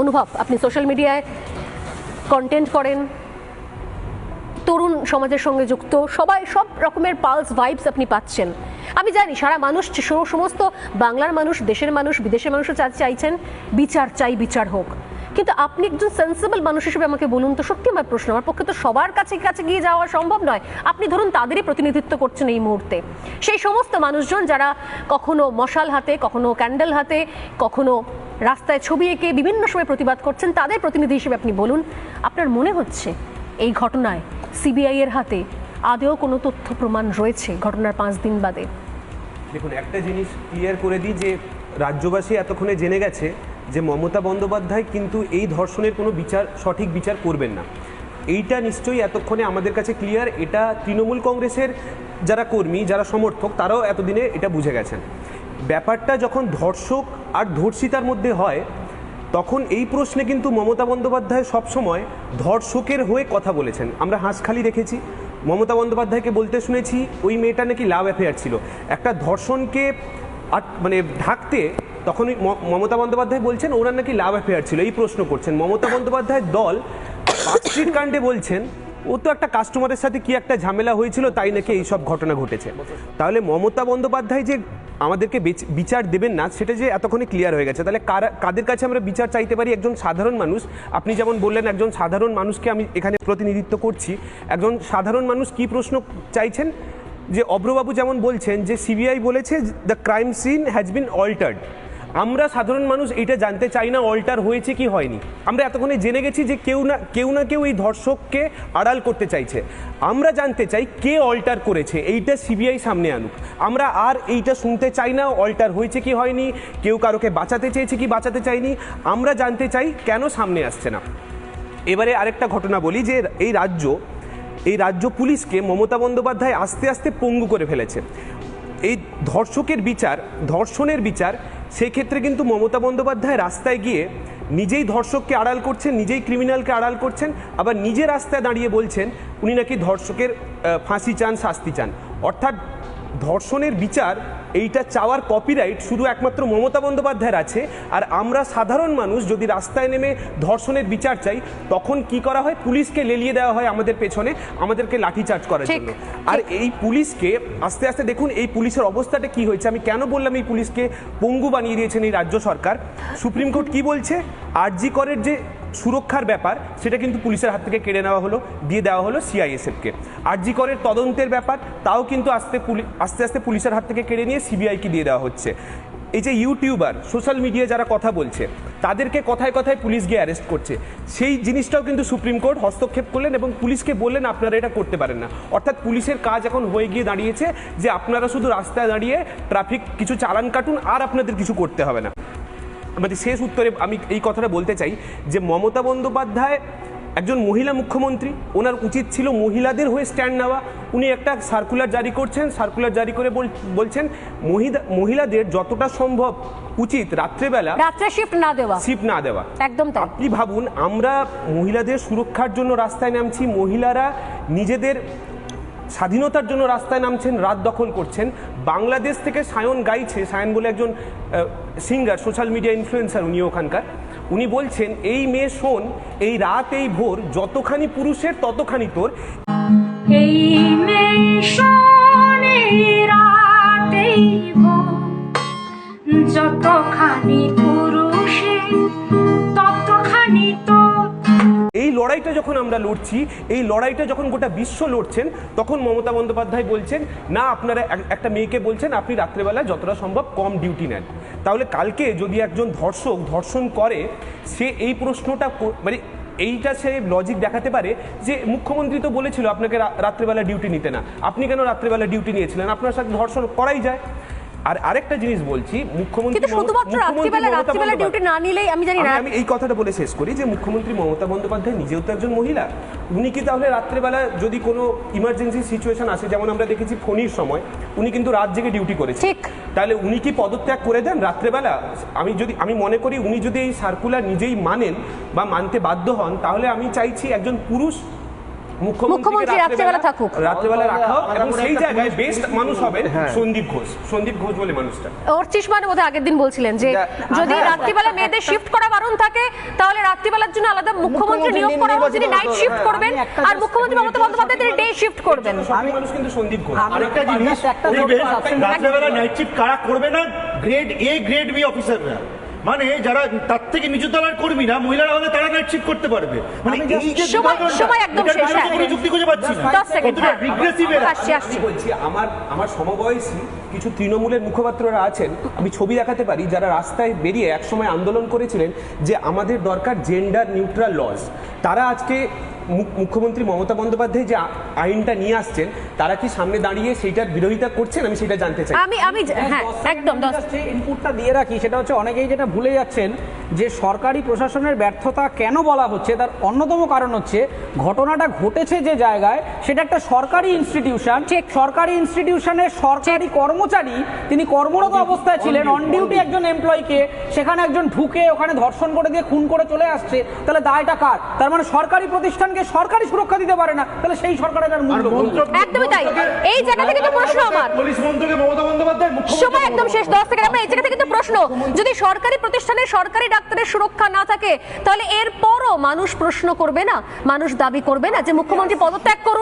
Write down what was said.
অনুভব। আপনি সোশ্যাল মিডিয়ায় কন্টেন্ট করেন, তরুণ সমাজের সঙ্গে যুক্ত, সবাই সব রকমের পালস ভাইবস আপনি পাচ্ছেন। আমি জানি সারা মানুষ সমস্ত বাংলার মানুষ, দেশের মানুষ, বিদেশের মানুষও চাইছেন, বিচার চাই, বিচার হোক। কিন্তু আপনি একজন সেন্সিবল মানুষ হিসেবে আমাকে বলুন তো, সত্যি আমার প্রশ্ন, আমার পক্ষে তো সবার কাছে কাছে গিয়ে যাওয়া সম্ভব নয়। আপনি ধরুন তাদেরই প্রতিনিধিত্ব করছেন এই মুহূর্তে। সেই সমস্ত মানুষজন যারা কখনো মশাল হাতে, কখনো ক্যান্ডেল হাতে, কখনো রাস্তায় ছবি এঁকে বিভিন্ন সময় প্রতিবাদ করছেন, তাদের প্রতিনিধি হিসেবে আপনি বলুন, আপনার মনে হচ্ছে এই ঘটনায় সিবিআই এর হাতে আদেও কোনো তথ্য প্রমাণ রয়েছে ঘটনার পাঁচ দিন বাদে? দেখুন, একটা জিনিস ক্লিয়ার করে দিই যে রাজ্যবাসী এতক্ষণে জেনে গেছে যে মমতা বন্দ্যোপাধ্যায় কিন্তু এই ধর্ষণের কোনো বিচার, সঠিক বিচার করবেন না। এইটা নিশ্চয়ই এতক্ষণে আমাদের কাছে ক্লিয়ার এটা তৃণমূল কংগ্রেসের যারা কর্মী, যারা সমর্থক, তারাও এতদিনে এটা বুঝে গেছেন। ব্যাপারটা যখন ধর্ষক আর ধর্ষিতার মধ্যে হয়, তখন এই প্রশ্নে কিন্তু মমতা বন্দ্যোপাধ্যায় সবসময় ধর্ষকের হয়ে কথা বলেছেন। আমরা হাঁসখালি দেখেছি। মমতা বন্দ্যোপাধ্যায়কে বলতে শুনেছি, ওই মেয়েটা নাকি লাভ অ্যাফেয়ার ছিল। একটা ধর্ষণকে মানে ঢাকতে তখনই ম- মমতা বন্দ্যোপাধ্যায় বলছেন, ওনার নাকি লাভ অ্যাফেয়ার ছিল। এই প্রশ্ন করছেন। মমতা বন্দ্যোপাধ্যায়ের দল কাণ্ডে বলছেন ও তো একটা কাস্টমারের সাথে কি একটা ঝামেলা হয়েছিল, তাই নাকি এই সব ঘটনা ঘটেছে? তাহলে মমতা বন্দ্যোপাধ্যায় যে আমাদেরকে বেচ- বিচার দেবেন না, সেটা যে এতক্ষণে ক্লিয়ার হয়ে গেছে। তাহলে কাদের কাছে আমরা বিচার চাইতে পারি? একজন সাধারণ মানুষ। আপনি যেমন বললেন, একজন সাধারণ মানুষকে আমি এখানে প্রতিনিধিত্ব করছি। একজন সাধারণ মানুষ কি প্রশ্ন চাইছেন? যে অভ্রবাবু যেমন বলছেন যে সিবিআই বলেছে the crime scene has been altered আমরা সাধারণ মানুষ এটা জানতে চাই না অল্টার হয়েছে কি হয়নি। আমরা এতক্ষণে জেনে গেছি যে কেউ না কেউ না কেউ এই ধর্ষককে আড়াল করতে চাইছে। আমরা জানতে চাই কে অল্টার করেছে, এইটা সিবিআই সামনে আনুক। আমরা আর এইটা শুনতে চাই না অল্টার হয়েছে কি হয়নি, কেউ কারোকে বাঁচাতে চেয়েছে কি বাঁচাতে চাইনি, আমরা জানতে চাই কেন সামনে আসছে না। এবারে আরেকটা ঘটনা বলি যে এই রাজ্য এই রাজ্য পুলিশকে মমতা বন্দ্যোপাধ্যায় আস্তে আস্তে পঙ্গু করে ফেলেছে। এই ধর্ষকের বিচার, ধর্ষণের বিচার সেক্ষেত্রে কিন্তু মমতা বন্দ্যোপাধ্যায় রাস্তায় গিয়ে নিজেই ধর্ষককে আড়াল করছেন, নিজেই ক্রিমিনালকে আড়াল করছেন, আবার নিজে রাস্তায় দাঁড়িয়ে বলছেন, উনি নাকি ধর্ষকের ফাঁসি চান, শাস্তি চান। অর্থাৎ ধর্ষণের বিচার এইটা চাওয়ার কপিরাইট শুধু একমাত্র মমতা বন্দ্যোপাধ্যায়ের আছে। আর আমরা সাধারণ মানুষ যদি রাস্তায় নেমে ধর্ষণের বিচার চাই তখন কি করা হয়? পুলিশকে লেলিয়ে দেওয়া হয় আমাদের পেছনে আমাদেরকে লাঠিচার্জ করার জন্য। আর এই পুলিশকে আস্তে আস্তে দেখুন এই পুলিশের অবস্থাটা কি হয়েছে? আমি কেন বললাম এই পুলিশকে পঙ্গু বানিয়ে দিয়েছেন এই রাজ্য সরকার? সুপ্রিম কোর্ট কি বলছে? আরজি করের যে সুরক্ষার ব্যাপার, সেটা কিন্তু পুলিশের হাত থেকে কেড়ে নেওয়া হলো, দিয়ে দেওয়া হলো সিআইএসএফকে আরজি করের তদন্তের ব্যাপার, তাও কিন্তু আস্তে আস্তে আস্তে পুলিশের হাত থেকে কেড়ে নিয়ে সিবিআইকে দিয়ে দেওয়া হচ্ছে। এই যে ইউটিউবার, সোশ্যাল মিডিয়ায় যারা কথা বলছে, তাদেরকে কথায় কথায় পুলিশ গিয়ে অ্যারেস্ট করছে। সেই জিনিসটাও কিন্তু সুপ্রিম কোর্ট হস্তক্ষেপ করলেন এবং পুলিশকে বললেন, আপনারা এটা করতে পারেন না। অর্থাৎ পুলিশের কাজ এখন হয়ে গিয়ে দাঁড়িয়েছে যে, আপনারা শুধু রাস্তায় দাঁড়িয়ে ট্রাফিক কিছু চালান কাটুন, আর আপনাদের কিছু করতে হবে না। আমাদের শেষ উত্তরে আমি এই কথাটা বলতে চাই যে মমতা বন্দ্যোপাধ্যায় একজন মহিলা মুখ্যমন্ত্রী ওনার উচিত ছিল মহিলাদের হয়ে স্ট্যান্ড নেওয়া। উনি একটা সার্কুলার জারি করছেন সার্কুলার জারি করে বলছেন মহিলাদের যতটা সম্ভব উচিত রাত্রেবেলা রাত্রে শিফট না দেওয়া। শিফট না দেওয়া। একদম তাই। আপনি ভাবুন আমরা মহিলাদের সুরক্ষার জন্য রাস্তায় নামছি মহিলারা নিজেদের স্বাধীনতার জন্য রাস্তায় নামছেন রাত দখল করছেন বাংলাদেশ থেকে সায়ন গাইছে, সায়ন বলে একজন সিঙ্গার সোশ্যাল মিডিয়া ইনফ্লুয়েন্সার উনি ওখানকার। উনি বলছেন, এই মেয়ে শোন, এই রাত, এই ভোর, যতখানি পুরুষের ততখানি তোর। যতখানি আমরা লড়ছি, এই লড়াইটা যখন গোটা বিশ্ব লড়ছেন, তখন মমতা বন্দ্যোপাধ্যায় বলছেন, না, আপনারা একটা মেয়েকে বলছেন, আপনি রাত্রেবেলা যতটা সম্ভব কম ডিউটি নেন। তাহলে কালকে যদি একজন ধর্ষক ধর্ষণ করে, সে এই প্রশ্নটা মানে এইটা সে লজিক দেখাতে পারে যে মুখ্যমন্ত্রী তো বলেছিল আপনাকে রাত্রেবেলা ডিউটি নিতে না। আপনি কেন রাত্রেবেলা ডিউটি নিয়েছিলেন? আপনার সাথে ধর্ষণ করাই যায়। আর আরেকটা জিনিস বলছি মুখ্যমন্ত্রী ডিউটি না নিলেই আমি জানি না আমি- আমি এই কথাটা বলে শেষ করি যে মুখ্যমন্ত্রী মমতা বন্দ্যোপাধ্যায় নিজেও তো একজন মহিলা। উনি কি তাহলে রাত্রেবেলা যদি কোনো ইমার্জেন্সি সিচুয়েশন আসে যেমন আমরা দেখেছি ফোনির সময় উনি কিন্তু রাত জেগে ডিউটি করেছেন। তাহলে উনি কি পদত্যাগ করে দেন রাত্রেবেলা? আমি যদি আমি মনে করি উনি যদি এই সার্কুলার নিজেই মানেন বা মানতে বাধ্য হন তাহলে আমি চাইছি একজন পুরুষ মুখ্যমন্ত্রী রাত্রেবেলা থাকুক। রাত্রেবেলা রাখা হোক এবং সেই জায়গায় বেস্ট মানুষ হবেন হ্যাঁ। সন্দীপ ঘোষ। সন্দীপ ঘোষ বলে মানুষটা। ওর চিসমান বোধহয় আগের দিন বলছিলেন যে যদি রাত্রিবেলা মেয়েদের শিফট করা বারণ থাকে তা রাত্রিবেলার জন্য আলাদা মুখ্যমন্ত্রী নিয়োগ করা হোক যিনি নাইট শিফট করবেন আর মুখ্যমন্ত্রী মমতা বন্দ্যোপাধ্যায় তিনি ডে শিফট করবেন। আমি মানুষ কিন্তু সন্দীপ ঘোষ। আরেকটা জিনিস রাত্রেবেলা নাইট শিফট কারা করবে না? গ্রেড এ গ্রেড বি অফিসাররা মানে যারা তার থেকে নিচু তলার কর্মী না মহিলারা হলে তারা নাইট শিফট করতে পারবে। মানে এই যে সময়- একদম শেষ, হ্যাঁ। যুক্তি খুঁজে পাচ্ছি না। কতটা এরা। আমি বলছি আমার আমার সমবয়সী কিছু তৃণমূলের মুখপাত্ররা আছেন। আমি ছবি দেখাতে পারি যারা রাস্তায় বেরিয়ে একসময় আন্দোলন করেছিলেন যে আমাদের দরকার জেন্ডার নিউট্রাল লজ তারা আজকে মুখ্যমন্ত্রী মমতা বন্দ্যোপাধ্যায় যে আইনটা নিয়ে আসছেন তারা কি সামনে দাঁড়িয়ে সেইটার বিরোধিতা করছেন? আমি সেটা জানতে চাই। আমি আমি হ্যাঁ একদম ইনপুটটা দিয়ে রাখি সেটা হচ্ছে অনেকেই যেটা ভুলে যাচ্ছেন যে সরকারি প্রশাসনের ব্যর্থতা কেন বলা হচ্ছে তার অন্যতম কারণ হচ্ছে ঘটনাটা ঘটেছে যে জায়গায় সেটা একটা সরকারি ইনস্টিটিউশন ঠিক। সরকারি ইনস্টিটিউশনের সরকারি কর্মচারী তিনি কর্মরত অবস্থায় ছিলেন অন ডিউটি একজন এমপ্লয়িকে সেখানে একজন ঢুকে ওখানে ধর্ষণ করে দিয়ে খুন করে চলে আসছে তাহলে দায়টা কার? তার মানে সরকারি প্রতিষ্ঠানকে সরকারি সুরক্ষা দিতে পারে না তাহলে সেই সরকারের আর আর মূল্য একদমই তাই। এই জায়গা থেকে তো প্রশ্ন আমার। পুলিশ মন্ত্রীকে মমতা বন্দ্যোপাধ্যায় সময় একদম শেষ দশ থেকে আমরা এই জায়গা থেকে তো প্রশ্ন যদি সরকারি প্রতিষ্ঠানে সরকারি ডাক্তারের সুরক্ষা না থাকে তাহলে এরপরও মানুষ প্রশ্ন করবে না মানুষ দাবি করবে না যে মুখ্যমন্ত্রী পদত্যাগ করুন